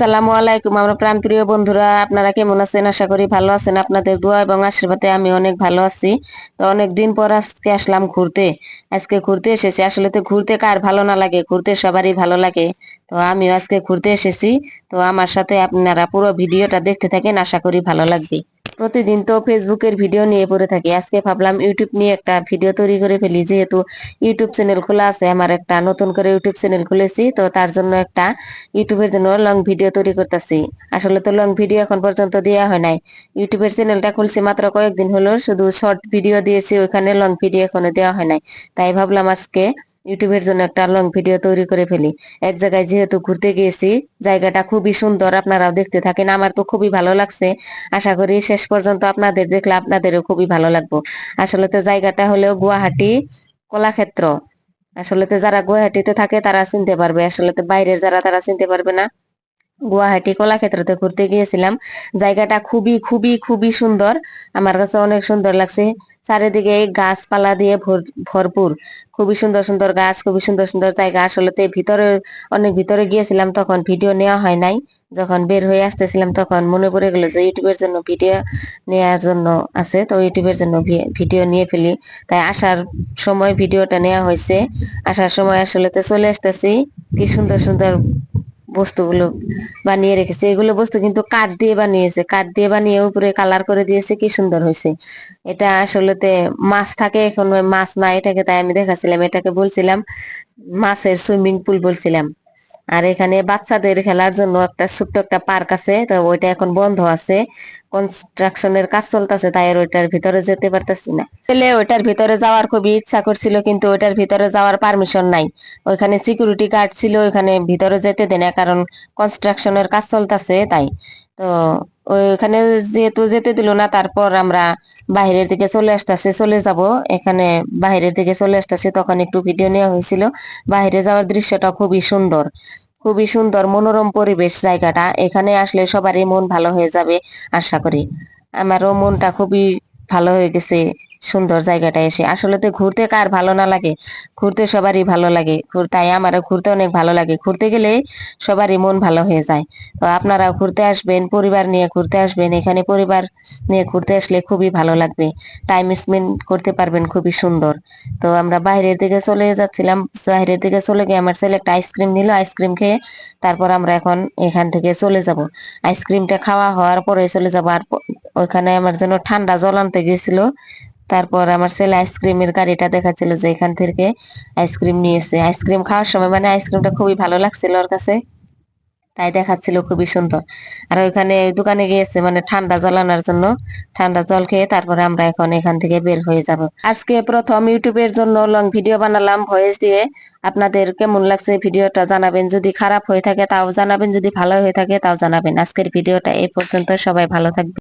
আসসালামু আলাইকুম, আমার প্রাণপ্রিয় বন্ধুরা, আপনারা কেমন আছেন? আশা করি ভালো আছেন। আপনাদের দোয়া এবং আশীর্বাদে আমি অনেক ভালো আছি। তো অনেক দিন পর আজকে আসলাম ঘুরতে। আজকে ঘুরতে এসেছি। আসলে তো ঘুরতে কার ভালো না লাগে? ঘুরতে সবারই ভালো লাগে। তো আমিও আজকে ঘুরতে এসেছি। তো আমার সাথে আপনারা পুরো ভিডিওটা দেখতে থাকেন। আশা করি ভালো লাগবে। প্রতিদিন তো ফেসবুকের ভিডিও নিয়ে পড়ে থাকি। আজকে ভাবলাম ইউটিউব নিয়ে একটা ভিডিও তৈরি করে ফেলি। যেহেতু ইউটিউব চ্যানেল খোলা আছে, আমার একটা নতুন করে ইউটিউব চ্যানেল খুলেছি, তো তার জন্য একটা ইউটিউবের জন্য লং ভিডিও তৈরি করতেছি। আসলে তো লং ভিডিও এখন পর্যন্ত দেওয়া হয় নাই। ইউটিউবের চ্যানেলটা খুলছি মাত্র কয়েকদিন হলো, শুধু শর্ট ভিডিও দিয়েছি, ওইখানে লং ভিডিও এখনও দেওয়া হয় নাই। তাই ভাবলাম আজকে ইউটিউবের জন্য একটা লং ভিডিও তৈরি করে ফেলি। এক জায়গায় যেহেতু ঘুরতে গিয়েছি, জায়গাটা খুবই সুন্দর, আপনারাও দেখতে থাকেন। আমার তো খুবই ভালো লাগছে। আশা করি শেষ পর্যন্ত আপনাদের দেখলে আপনাদেরও খুবই ভালো লাগবো। আসলে তো জায়গাটা হলো গুয়াহাটি কলাক্ষেত্র। আসলে তো যারা গুয়াহাটিতে থাকে, তারা চিনতে পারবে। আসলে তো বাইরের যারা, তারা চিনতে পারবে না। গুয়াহাটি কলাক্ষেত্রতে ঘুরতে গিয়েছিলাম। জায়গাটা খুবই খুবই খুবই সুন্দর। আমার কাছে অনেক সুন্দর লাগছে। চারিদিকে গাছপালা দিয়ে ভরপুর। খুবই সুন্দর সুন্দর গাছ, খুবই সুন্দর সুন্দর জায়গা। আসলে তো ভিতরে, অনেক ভিতরে গিয়েছিলাম তখন ভিডিও নেওয়া হয় নাই। যখন বের হয়ে আসতেছিলাম তখন মনে পড়ে গেল যে ইউটিউবের জন্য ভিডিও নেওয়ার জন্য আছে। তো ইউটিউবের জন্য ভিডিও নিয়ে ফেলি। তাই আসার সময় ভিডিওটা নেওয়া হয়েছে। আসার সময় আসলে চলে আসতেছি। কি সুন্দর সুন্দর বস্তুগুলো বানিয়ে রেখেছে। এগুলো বস্তু কিন্তু কাঠ দিয়ে বানিয়েছে। কাঠ দিয়ে বানিয়ে উপরে কালার করে দিয়েছে, কি সুন্দর হয়েছে। এটা আসলে মাছ থাকে, এখন মাছ না এটাকে তাই আমি দেখাছিলাম, এটাকে বলছিলাম মাছের সুইমিং পুল বলছিলাম। আর এখানে বাচ্চাদের খেলার জন্য একটা ছোট্ট একটা পার্ক আছে, তো ওইটা এখন বন্ধ আছে। কনস্ট্রাকশনের কাজ চলতেছে, তাই আর ওইটার ভিতরে যেতে পারতেছি না। ছেলে ওইটার ভিতরে যাওয়ার খুবই ইচ্ছা করছিল, কিন্তু ওইটার ভিতরে যাওয়ার পারমিশন নাই। ওইখানে সিকিউরিটি গার্ড ছিল, ওইখানে ভিতরে যেতে দেয় না, কারণ কনস্ট্রাকশনের কাজ চলতেছে, তাই। তো, ওইখানে যেহেতু যেতে দিল না, তারপর আমরা বাইরের দিকে চলে আসতেছে, চলে যাব। এখানে বাইরের দিকে চলে আসতেছে, তখন একটু ভিডিও নেওয়া হয়েছিল। বাইরে যাওয়ার দৃশ্যটা খুবই সুন্দর। খুবই সুন্দর, মনোরম পরিবেশ জায়গাটা। এখানে আসলে সবারই মন ভালো হয়ে যাবে, আশা করি। আমারও মনটা খুবই ভালো হয়ে গেছে। সুন্দর জায়গাটা এসে। আসলে তো ঘুরতে কার ভালো না লাগে? ঘুরতে সবারই ভালো লাগে। তাই আমারও ঘুরতে অনেক ভালো লাগে। ঘুরতে গেলে সবারই মন ভালো হয়ে যায়। তো আপনারাও ঘুরতে আসবেন, পরিবার নিয়ে ঘুরতে আসবেন। এখানে পরিবার নিয়ে ঘুরতে আসলে খুবই ভালো লাগবে। টাইম স্পেন্ড করতে পারবেন, খুবই সুন্দর। তো আমরা বাইরের দিকে চলে যাচ্ছিলাম। বাইরের দিকে চলে গিয়ে আমার ছেলে একটা আইসক্রিম নিল আইসক্রিম খেয়ে তারপর আমরা এখন এখান থেকে চলে যাব। আইসক্রিমটা খাওয়া হওয়ার পরে চলে যাব। আর ওইখানে আমার জন্য ঠান্ডা জল আনতে গেছিল। তারপর আমার ছেলে আইসক্রিমের গাড়িটা দেখাচ্ছিল যে এখান থেকে আইসক্রিম নিয়েছে আইসক্রিম খাওয়ার সময় মানে আইসক্রিমটা খুবই ভালো লাগছিল ওর কাছে। তাই দেখাচ্ছিল খুবই সুন্দর। আর ওইখানে দোকানে গিয়েছে মানে ঠান্ডা জল আনার জন্য। ঠান্ডা জল খেয়ে তারপরে আমরা এখন এখান থেকে বের হয়ে যাব। আজকে প্রথম ইউটিউবের জন্য লং ভিডিও বানালাম ভয়েস দিয়ে। আপনাদের কেমন লাগছে ভিডিওটা জানাবেন। যদি খারাপ হয়ে থাকে তাও জানাবেন। যদি ভালো হয়ে থাকে তাও জানাবেন। আজকের ভিডিওটা এই পর্যন্ত। সবাই ভালো থাকবে